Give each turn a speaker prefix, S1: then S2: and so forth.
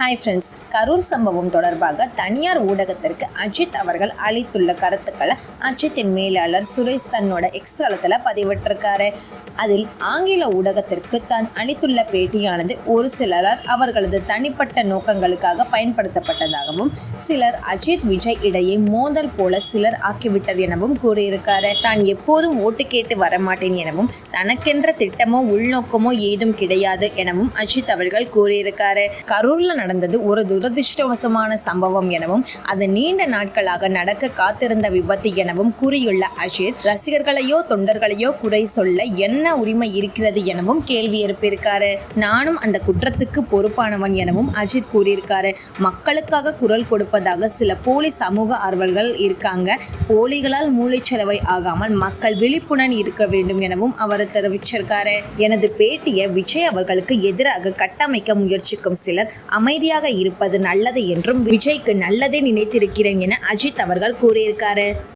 S1: Hi friends Karur சம்பவம் தொடர்பாக தனியார் ஊடகத்திற்கு அஜித் அவர்கள் அளித்துள்ள கருத்துக்களை அஜித்தின் மேலாளர் சுரேஷ் தன்னோட எக்ஸ் தளத்தில் பதிவிட்டிருக்காரு. அதில் ஆங்கில ஊடகத்திற்கு தான் அளித்துள்ள பேட்டியானது ஒரு சிலரால் அவர்களது தனிப்பட்ட நோக்கங்களுக்காக பயன்படுத்தப்பட்டதாகவும் சிலர் அஜித் விஜய் இடையே மோதல் போல சிலர் ஆக்கிவிட்டர் எனவும் கூறியிருக்காரு. தான் எப்போதும் ஓட்டு கேட்டு வரமாட்டேன் எனவும் தனக்கென்ற திட்டமோ உள்நோக்கமோ ஏதும் கிடையாது எனவும் அஜித் அவர்கள் கூறியிருக்காரு. கரூர்ல நடந்தது ஒரு துரதிர்ஷ்டவசமான சம்பவம் எனவும் அது நீண்ட நாட்களாக நடக்க காத்திருந்த விபத்து எனவும் கூறியுள்ள அஜித் ரசிகர்களையோ தொண்டர்களையோ குறை சொல்ல என்ன உரிமை இருக்கிறது எனவும் கேள்வி எழுப்பியிருக்காரு. நானும் அந்த குற்றத்துக்கு பொறுப்பானவன் எனவும் அஜித் கூறியிருக்காரு. மக்களுக்காக குரல் கொடுப்பதாக சில போலி சமூக ஆர்வல்கள் இருக்காங்க. போலிகளால் மூளைச்சலவை ஆகாமல் மக்கள் விழிப்புணர்வு இருக்க வேண்டும் எனவும் அவர் தெரிவிச்சிருக்காரு. எனது பேட்டியை விஜய் அவர்களுக்கு எதிராக கட்டமைக்க முயற்சிக்கும் சிலர் அமைதியாக இருப்பது நல்லது என்றும் விஜய்க்கு நல்லதே நினைத்திருக்கிறேன் என அஜித் அவர்கள் கூறியிருக்காரு.